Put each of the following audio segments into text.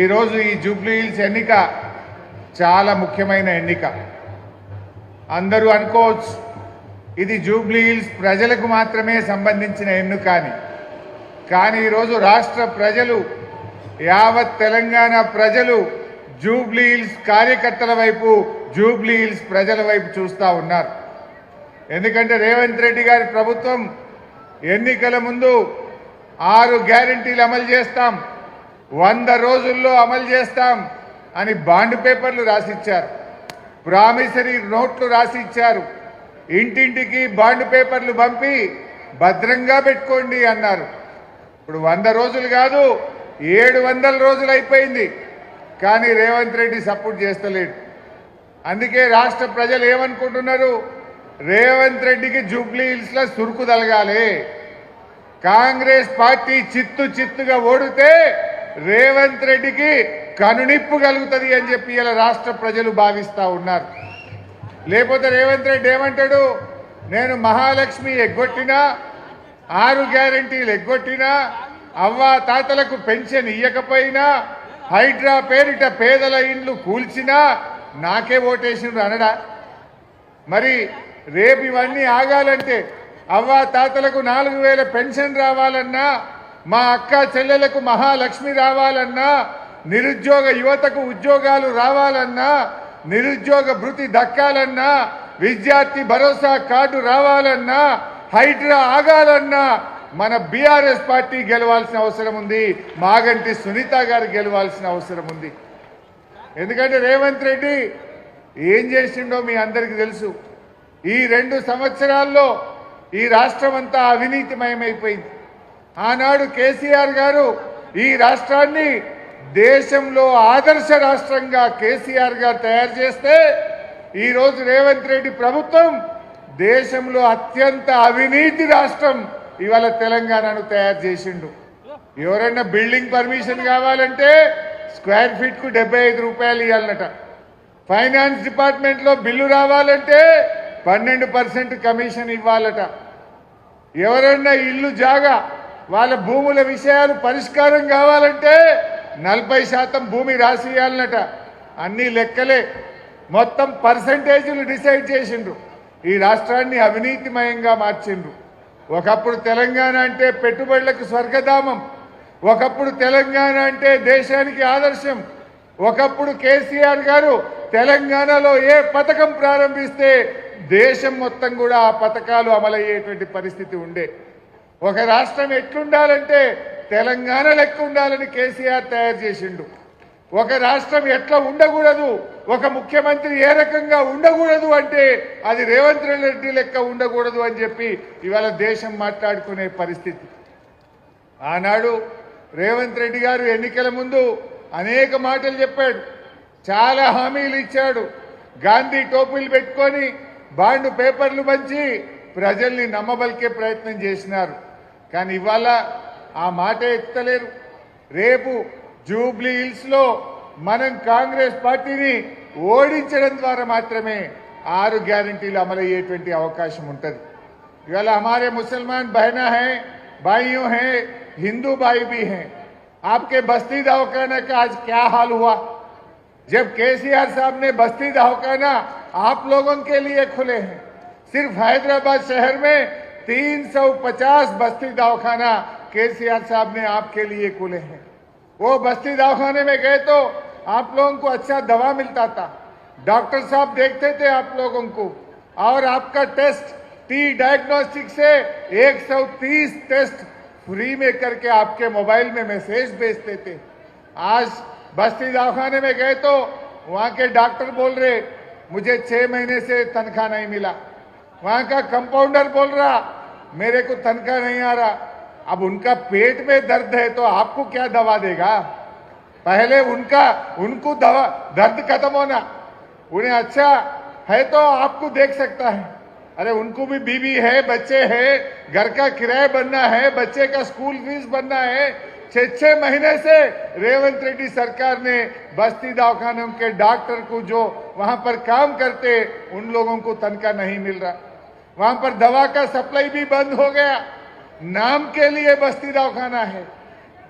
ఈరోజు ఈ Jubilee hills ఎన్నిక చాలా ముఖ్యమైన ఎన్నిక. అందరూ అనుకోవచ్చు ఇది జూబ్లీ హిల్స్ ప్రజలకు మాత్రమే సంబంధించిన ఎన్నిక అని. కానీ ఈరోజు రాష్ట్ర ప్రజలు యావత్ తెలంగాణ ప్రజలు జూబ్లీ హిల్స్ కార్యకర్తల వైపు జూబ్లీ హిల్స్ ప్రజల వైపు చూస్తూ ఉన్నారు. ఎందుకంటే రేవంత్ రెడ్డి గారి ప్రభుత్వం ఎన్నికల ముందు ఆరు గ్యారంటీలు అమలు చేస్తాం. వంద రోజుల్లో అమలు చేస్తాం అని బాండ్ పేపర్లు రాసిచ్చారు. ప్రామిసరీ నోట్లు రాసి ఇచ్చారు ఇంటింటికి బాండ్ పేపర్లు పంపి భద్రంగా పెట్టుకోండి అన్నారు. ఇప్పుడు వంద రోజులు కాదు ఏడు వందల రోజులు అయిపోయింది. కానీ రేవంత్ రెడ్డి సపోర్ట్ చేస్తలేడు. అందుకే రాష్ట్ర ప్రజలు ఏమనుకుంటున్నారు? రేవంత్ రెడ్డికి జూబ్లీ హిల్స్లో సురుకు తలగాలి. కాంగ్రెస్ పార్టీ చిత్తు చిత్తుగా ఓడితే రేవంత్ రెడ్డికి కనునిప్పు కలుగుతుంది అని చెప్పి ఇలా రాష్ట్ర ప్రజలు భావిస్తూ ఉన్నారు. లేకపోతే రేవంత్ రెడ్డి ఏమంటాడు? నేను మహాలక్ష్మి ఎగ్గొట్టినా ఆరు గ్యారంటీలు ఎగ్గొట్టినా అవ్వ తాతలకు పెన్షన్ ఇయ్యకపోయినా హైడ్రా పేరిట పేదల ఇండ్లు కూల్చినా నాకే ఓటేసిండు అనడా? మరి రేపు ఇవన్నీ ఆగాలంటే అవ్వ తాతలకు నాలుగు వేల పెన్షన్ రావాలన్నా మా అక్క చెల్లెలకు మహాలక్ష్మి రావాలన్నా నిరుద్యోగ యువతకు ఉద్యోగాలు రావాలన్నా నిరుద్యోగ భృతి దక్కాలన్నా విద్యార్థి భరోసా కార్డు రావాలన్నా హైడ్రా ఆగాలన్నా మన బీఆర్ఎస్ పార్టీ గెలవాల్సిన అవసరం ఉంది మాగంటి సునీత గారు గెలవాల్సిన అవసరం ఉంది. ఎందుకంటే రేవంత్ రెడ్డి ఏం చేసిండో మీ అందరికీ తెలుసు. ఈ రెండు సంవత్సరాల్లో ఈ రాష్ట్రం అంతా అవినీతిమయమైపోయింది. ఆనాడు కేసీఆర్ గారు ఈ రాష్ట్రాన్ని దేశంలో ఆదర్శ రాష్ట్రంగా కేసీఆర్ గారు తయారు చేస్తే ఈరోజు రేవంత్ రెడ్డి ప్రభుత్వం దేశంలో అత్యంత అవినీతి రాష్ట్రం ఇవాళ తెలంగాణను తయారు చేసిండు. ఎవరైనా బిల్డింగ్ పర్మిషన్ కావాలంటే స్క్వేర్ ఫీట్కు డెబ్బై ఐదు రూపాయలు ఇవ్వాలన్నట ఫైనాన్స్ డిపార్ట్మెంట్లో బిల్లు రావాలంటే పన్నెండు పర్సెంట్ కమిషన్ ఇవ్వాలట. ఎవరైనా ఇల్లు జాగా వాళ్ళ భూముల విషయాలు పరిష్కారం కావాలంటే నలభై శాతం భూమి రాసియాలనట అన్ని లెక్కలే. మొత్తం పర్సంటేజీలు డిసైడ్ చేసిండ్రు. ఈ రాష్ట్రాన్ని అవినీతిమయంగా మార్చిండ్రు. ఒకప్పుడు తెలంగాణ అంటే పెట్టుబడులకు స్వర్గధామం. ఒకప్పుడు తెలంగాణ అంటే దేశానికి ఆదర్శం. ఒకప్పుడు కేసీఆర్ గారు తెలంగాణలో ఏ పథకం ప్రారంభిస్తే దేశం మొత్తం కూడా ఆ పథకాలు అమలయ్యేటువంటి పరిస్థితి ఉండే. ఒక రాష్ట్రం ఎట్లుండాలంటే తెలంగాణ లెక్క ఉండాలని కేసీఆర్ తయారు చేసిండు. ఒక రాష్ట్రం ఎట్లా ఉండకూడదు ఒక ముఖ్యమంత్రి ఏ రకంగా ఉండకూడదు అంటే అది రేవంత్ రెడ్డి లెక్క ఉండకూడదు అని చెప్పి ఇవాళ దేశం మాట్లాడుకునే పరిస్థితి. ఆనాడు రేవంత్ రెడ్డి గారు ఎన్నికల ముందు అనేక మాటలు చెప్పాడు. చాలా హామీలు ఇచ్చాడు. గాంధీ టోపీలు పెట్టుకొని బాండ్ పేపర్లు పంచి ప్రజల్ని నమ్మబలికే ప్రయత్నం చేసినారు. కానీ ఇవాళ ఆ మాట ఎత్తలేరు రేపు జూబ్లీ హిల్స్ లో మనం కాంగ్రెస్ పార్టీని ఓడించడం ద్వారా మాత్రమే ఆరు గ్యారంటీలు అమలయ్యేటువంటి అవకాశం ఉంటుంది इवाला हमारे मुसलमान बहना है भाइयों हैं हिंदू भाई भी हैं आपके बस्ती दवाखाना का आज क्या हाल हुआ जब केसीआर साहब ने बस्ती दवाखाना आप लोगों के लिए खुले हैं सिर्फ हैदराबाद शहर में 350 बस्ती दवाखाना केसीआर साहब ने आपके लिए खुले हैं। वो बस्ती दवाखाने में गए तो आप लोगों को अच्छा दवा मिलता था। डॉक्टर साहब देखते थे आप लोगों को। और आपका टेस्ट, टी डायग्नोस्टिक से 130 टेस्ट फ्री में करके आपके मोबाइल में मैसेज भेजते थे। आज बस्ती दवाखाने में गए तो वहाँ के डॉक्टर बोल रहे, मुझे छह महीने से तनख्वाह नहीं मिला। वहाँ का कंपाउंडर बोल रहा, मेरे को तनख्वाह नहीं आ रहा। अब उनका पेट में दर्द है तो आपको क्या दवा देगा? पहले उनका, उनको दवा, दर्द खत्म होना। उन्हें अच्छा है तो आपको देख सकता है। अरे, उनको भी बीवी है, बच्चे हैं, घर का किराया बनना है, बच्चे का स्कूल फ़ीस बनना है। छह छह महीने से रेवंत रेड्डी सरकार ने बस्ती दवाखानों के डॉक्टर को जो वहाँ पर काम करते, उन लोगों को तनख्वाह नहीं मिल रहा। वहाँ पर दवा का सप्लाई भी बंद हो गया। नाम के लिए बस्ती दवाखाना है।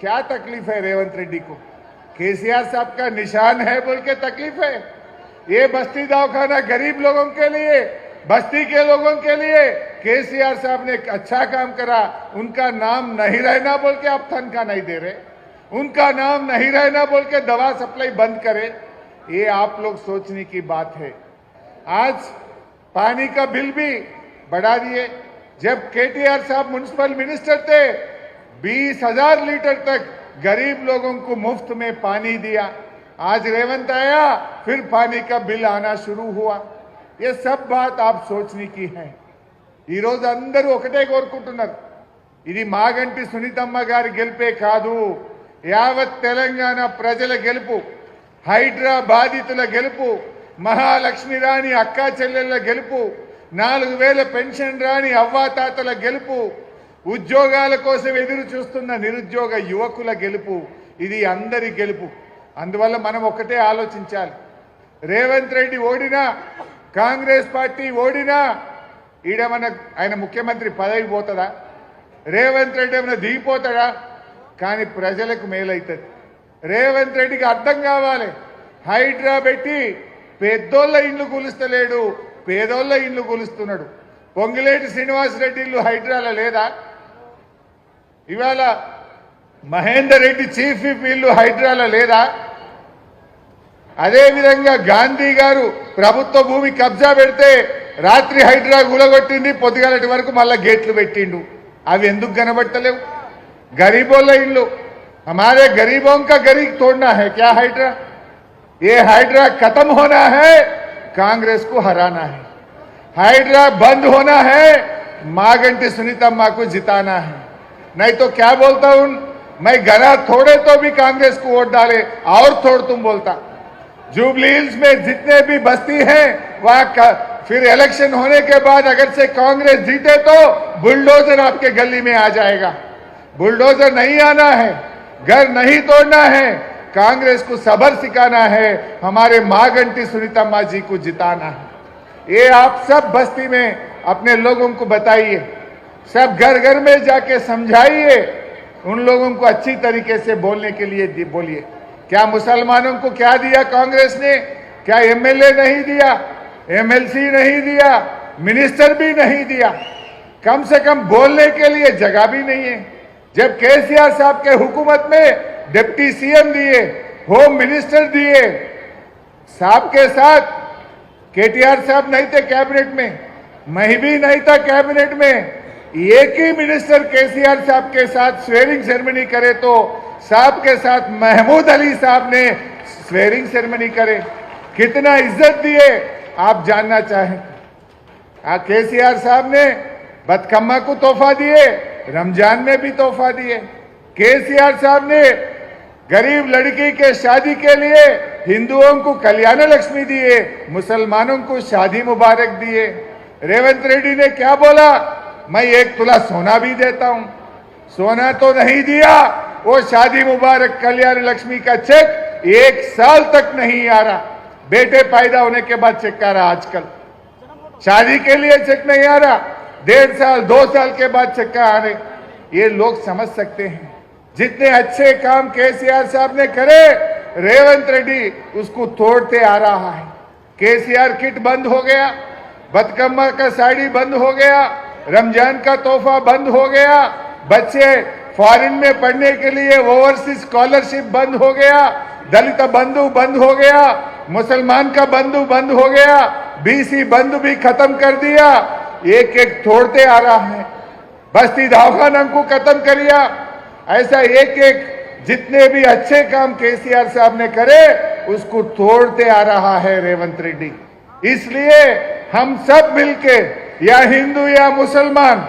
क्या तकलीफ़ है रेवंत रेड्डी को? केसीआर साहब का निशान है बोल के तकलीफ़ है। ये बस्ती दवाखाना गरीब लोगों के लिए, बस्ती के लोगों के लिए केसीआर साहब ने अच्छा काम करा। उनका नाम नहीं रहना बोल के आप तनखा नहीं दे रहे। उनका नाम नहीं रहना बोल के दवा सप्लाई बंद करे। ये आप लोग सोचने की बात है। आज पानी का बिल भी बढ़ा दिए जब केटीआर साहब म्यूनिसिपल मिनिस्टर थे बीस हजार लीटर तक गरीब लोगों को मुफ्त में पानी दिया आज रेवंत आया फिर पानी का बिल आना शुरू हुआ ये सब बात आप सोचने की है ఈ రోజు అందరూ ఒకటే కోరుకుంటున్నారు ఇది మాగంటి సునీతమ్మ గారి గెలిపే కాదు యావత్ తెలంగాణ ప్రజల గెలుపు హైడ్రా బాధితుల గెలుపు మహాలక్ష్మి రాణి అక్కా చెల్లెళ్ళ గెలుపు నాలుగు వేల పెన్షన్ రాని అవ్వాతాతల గెలుపు ఉద్యోగాల కోసం ఎదురు చూస్తున్న నిరుద్యోగ యువకుల గెలుపు ఇది అందరి గెలుపు. అందువల్ల మనం ఒకటే ఆలోచించాలి. రేవంత్ రెడ్డి ఓడినా కాంగ్రెస్ పార్టీ ఓడినా ఈడమన్న ఆయన ముఖ్యమంత్రి పదవి పోతుందా? రేవంత్ రెడ్డి ఏమైనా దిగిపోతాడా? కానీ ప్రజలకు మేలవుతుంది రేవంత్ రెడ్డికి అర్థం కావాలి. హైడ్రా పెట్టి పెద్దోళ్ళ ఇండ్లు కూలుస్తలేడు పేదోళ్ళ ఇండ్లు కూలుస్తున్నాడు పొంగిలేటి శ్రీనివాసరెడ్డి ఇల్లు హైడ్రాలో లేదా ఇవాళ మహేందర్ రెడ్డి చీఫ్ విప్ ఇల్లు హైడ్రాలో లేదా అదేవిధంగా గాంధీ గారు ప్రభుత్వ భూమి కబ్జా పెడితే రాత్రి హైడ్రా గులగొట్టింది పొద్దుగాలటి వరకు మళ్ళా గేట్లు పెట్టిండు అవి ఎందుకు కనబట్టలేవు గరీబోళ్ళ ఇల్లు हमारे गरीबों का गरीब तोड़ना है क्या हाइड्रा ये हाइड्रा खत्म होना है कांग्रेस को हराना है। हाइड्रा बंद होना है मागंटी सुनीतम्मा को जिताना है। नहीं तो क्या बोलता हूँ? मैं घरा थोड़े तो भी कांग्रेस को वोट डाले, और थोड़ तुम बोलता। जुबली हिल्स में जितने भी बस्ती हैं, वहाँ फिर इलेक्शन होने के बाद अगर से कांग्रेस जीते तो बुलडोजर आपके गली में आ जाएगा। बुलडोजर नहीं आना है, घर नहीं तोड़ना है कांग्रेस को सबर सिखाना है, हमारे मागंटी सुनीता माँ जी को जिताना है। ये आप सब बस्ती में अपने लोगों को बताइए, सब घर घर में जाके समझाइए, उन लोगों को अच्छी तरीके से बोलने के लिए बोलिए। क्या मुसलमानों को क्या दिया कांग्रेस ने? क्या एमएलए नहीं दिया? एमएलसी नहीं दिया? मिनिस्टर भी नहीं दिया? कम से कम बोलने के लिए जगह भी नहीं है। जब केसीआर साहब के हुकूमत में डिप्टी सीएम दिए, होम मिनिस्टर दिए। साहब के साथ केटीआर साहब नहीं थे कैबिनेट में, मैं भी नहीं था कैबिनेट में। एक ही मिनिस्टर केसीआर साहब के साथ स्वेरिंग सेरेमनी करे तो साहब के साथ महमूद अली साहब ने स्वेरिंग सेरेमनी करे। कितना इज़्ज़त दिए, आप जानना चाहें। केसीआर साहब ने बदकम्मा को तोहफा दिए, रमज़ान में भी तोहफा दिए। केसीआर साहब ने गरीब लड़की के शादी के लिए हिंदुओं को कल्याण लक्ष्मी दिए, मुसलमानों को शादी मुबारक दिए। रेवंत रेड्डी ने क्या बोला? मैं एक तुला सोना भी देता हूँ। सोना तो नहीं दिया, वो शादी मुबारक कल्याण लक्ष्मी का चेक एक साल तक नहीं आ रहा। बेटे पैदा होने के बाद चेक आ रहा आजकल। शादी के लिए चेक नहीं आ रहा। डेढ़ साल, दो साल के बाद चेक आ रहे। ये लोग समझ सकते हैं। जितने अच्छे काम केसीआर साहब ने करे, रेवंत रेड्डी उसको तोड़ते आ रहा है। केसीआर किट बंद हो गया, बदकम्मा का साड़ी बंद हो गया, रमज़ान का तोहफा बंद हो गया, बच्चे फॉरेन में पढ़ने के लिए ओवरसीज स्कॉलरशिप बंद हो गया, दलित बंधु बंद हो गया, मुसलमान का बंधु बंद हो गया, बीसी बंधु भी खत्म कर दिया एक एक तोड़ते आ रहा है। बस्ती दवाखाना को खत्म कर दिया ऐसा एक एक जितने भी अच्छे काम केसीआर साहब ने करे उसको तोड़ते आ रहा है रेवंत रेड्डी इसलिए हम सब मिलके या हिंदू या मुसलमान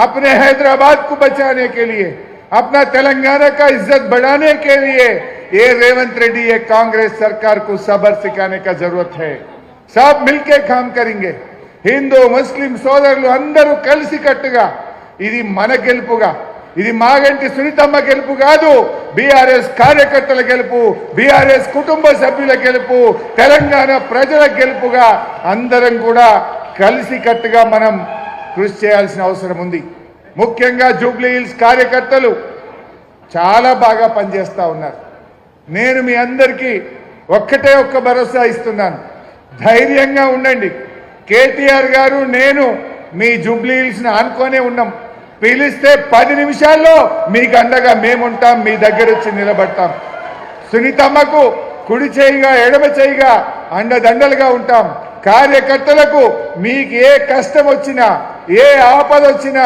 अपने हैदराबाद को बचाने के लिए अपना तेलंगाना का इज्जत बढ़ाने के लिए ये रेवंत रेड्डी ये कांग्रेस सरकार को सबर सिखाने का जरूरत है सब मिलके काम करेंगे హిందూ ముస్లిం సోదరులు అందరూ కలిసి కట్టుగా ఇది మన గెలుపుగా ఇది మాగంటి సునీతమ్మ గెలుపు కాదు. బీఆర్ఎస్ కార్యకర్తల గెలుపు బీఆర్ఎస్ కుటుంబ సభ్యుల గెలుపు తెలంగాణ ప్రజల గెలుపుగా అందరం కూడా కలిసి కట్టుగా మనం కృషి చేయాల్సిన అవసరం ఉంది. ముఖ్యంగా జూబ్లీ హిల్స్ కార్యకర్తలు చాలా బాగా పనిచేస్తూ ఉన్నారు. నేను మీ అందరికీ ఒక్కటే ఒక్క భరోసా ఇస్తున్నాను. ధైర్యంగా ఉండండి. కేటీఆర్ గారు నేను మీ జూబ్లీహిల్స్ని ఆనుకొనే ఉన్నాం. పిలిస్తే పది నిమిషాల్లో మీకు అండగా మేముంటాం మీ దగ్గర వచ్చి నిలబడతాం. సునీతమ్మకు కుడి చేయిగా ఎడమ చేయిగా అండదండలుగా ఉంటాం. కార్యకర్తలకు మీకు ఏ కష్టం వచ్చినా ఏ ఆపద వచ్చినా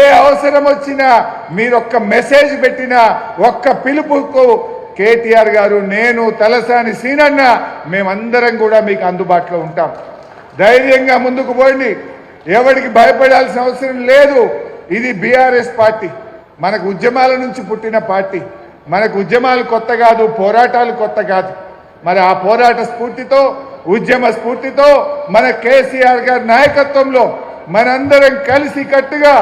ఏ అవసరం వచ్చినా మీరు ఒక్క మెసేజ్ పెట్టినా ఒక్క పిలుపుకు కేటీఆర్ గారు నేను తలసాని సీనన్న మేమందరం కూడా మీకు అందుబాటులో ఉంటాం. ధైర్యంగా ముందుకు పోండి. ఎవరికి భయపడాల్సిన అవసరం లేదు. ఇది బీఆర్ఎస్ పార్టీ. మనకు ఉద్యమాల నుంచి పుట్టిన పార్టీ. మనకు ఉద్యమాలు కొత్త కాదు పోరాటాలు కొత్త కాదు. మరి ఆ పోరాట స్ఫూర్తితో ఉద్యమ స్ఫూర్తితో మన కేసీఆర్ గారి నాయకత్వంలో మనందరం కలిసి కట్టుగా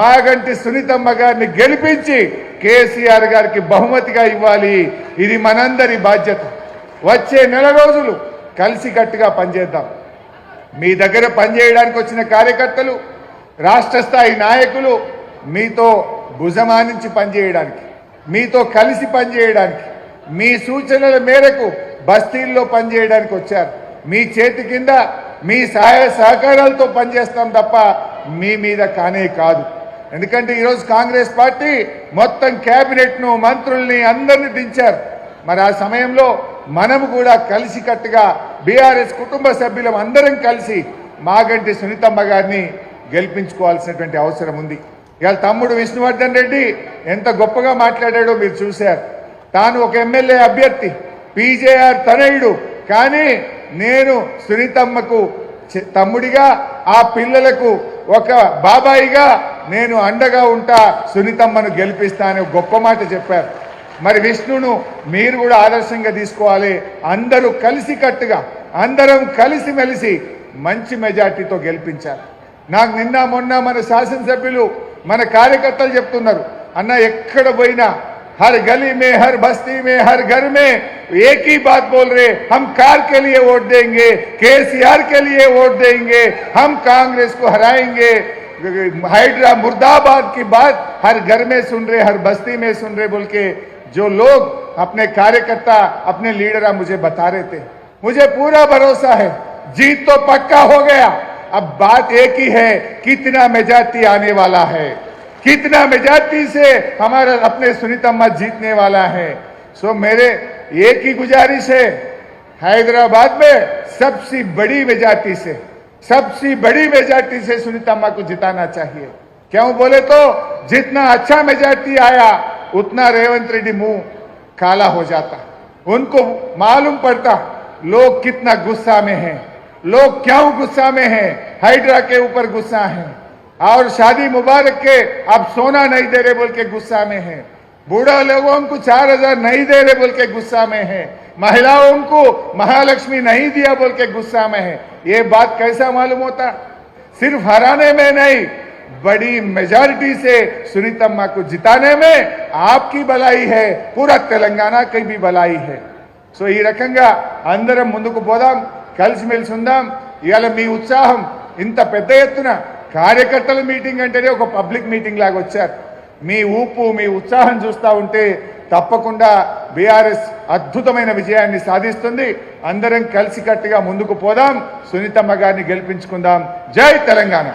మాగంటి సునీతమ్మ గారిని గెలిపించి కేసీఆర్ గారికి బహుమతిగా ఇవ్వాలి. ఇది మనందరి బాధ్యత. వచ్చే నెల రోజులు కలిసి కట్టుగా పనిచేద్దాం. మీ దగ్గర పనిచేయడానికి వచ్చిన కార్యకర్తలు రాష్ట్ర స్థాయి నాయకులు మీతో భుజమానించి పనిచేయడానికి మీతో కలిసి పనిచేయడానికి మీ సూచనల మేరకు బస్తీల్లో పనిచేయడానికి వచ్చారు. మీ చేతి కింద మీ సహాయ సహకారాలతో పనిచేస్తాం తప్ప మీ మీద కానే కాదు. ఎందుకంటే ఈరోజు కాంగ్రెస్ పార్టీ మొత్తం కేబినెట్ను మంత్రుల్ని అందరిని దించారు. మరి ఆ సమయంలో మనము కూడా కలిసికట్టుగా బీఆర్ఎస్ కుటుంబ సభ్యులం అందరం కలిసి మాగంటి సునీతమ్మ గారిని గెలిపించుకోవాల్సినటువంటి అవసరం ఉంది. ఇవాళ తమ్ముడు విష్ణువర్ధన్ రెడ్డి ఎంత గొప్పగా మాట్లాడాడో మీరు చూశారు. తాను ఒక ఎమ్మెల్యే అభ్యర్థి పీజేఆర్ తనయుడు. కానీ నేను సునీతమ్మకు తమ్ముడిగా ఆ పిల్లలకు ఒక బాబాయిగా నేను అండగా ఉంటా సునీతమ్మను గెలిపిస్తా అని గొప్ప మాట చెప్పారు. మరి విష్ణును మీరు కూడా ఆదర్శంగా తీసుకోవాలి. అందరూ కలిసి కట్టుగా అందరం కలిసిమెలిసి మంచి మెజార్టీతో గెలిపించారు నాకు నిన్న మొన్న మన శాసనసభ్యులు మన కార్యకర్తలు చెప్తున్నారు అన్న ఎక్కడ పోయినా हर गली में हर बस्ती में हर घर में एक ही बात बोल रहे हम कार के लिए वोट देंगे केसीआर के लिए वोट देंगे हम कांग्रेस को हराएंगे हाइड्रा मुर्दाबाद की बात हर घर में सुन रहे हर बस्ती में सुन रहे बोल के जो लोग अपने कार्यकर्ता अपने लीडर मुझे बता रहे थे मुझे पूरा भरोसा है जीत तो पक्का हो गया अब बात एक ही है, कितना मेजाती आने वाला है। कितना मेजाती से हमारा अपने सुनीतम्मा जीतने वाला है। सो मेरे एक ही गुजारिश है, हैदराबाद में सबसे बड़ी मेजाती से, सबसे बड़ी मेजार्टी से सुनीता सुनीतम्मा को जिताना चाहिए। क्यों बोले तो जितना अच्छा मेजार्टी आया, उतना रेवंत रेड्डी मुँह काला हो जाता। उनको मालूम पड़ता, लोग कितना गुस्सा में हैं। लोग क्यों गुस्सा में हैं हाइड्रा के ऊपर गुस्सा है और शादी मुबारक के अब सोना नहीं दे रहे बोल के गुस्सा में है बूढ़ा लोगों को चार हजार नहीं दे रहे बोल के गुस्सा में है महिलाओं को महालक्ष्मी नहीं दिया बोल के गुस्सा में है ये बात कैसा मालूम होता सिर्फ हराने में नहीं बड़ी मेजॉरिटी से सुनीतम्मा को जिताने में आपकी भलाई है पूरा तेलंगाना की भी भलाई है సో ఈ రకంగా అందరం ముందుకు పోదాం కలిసిమెలిసి ఉందాం. ఇవాళ మీ ఉత్సాహం ఇంత పెద్ద ఎత్తున కార్యకర్తల మీటింగ్ అంటేనే ఒక పబ్లిక్ మీటింగ్ లాగా వచ్చారు. మీ ఊపు మీ ఉత్సాహం చూస్తూ ఉంటే తప్పకుండా బీఆర్ఎస్ అద్భుతమైన విజయాన్ని సాధిస్తుంది. అందరం కలిసికట్టుగా ముందుకు పోదాం. సునీతమ్మ గారిని గెలిపించుకుందాం. జై తెలంగాణ.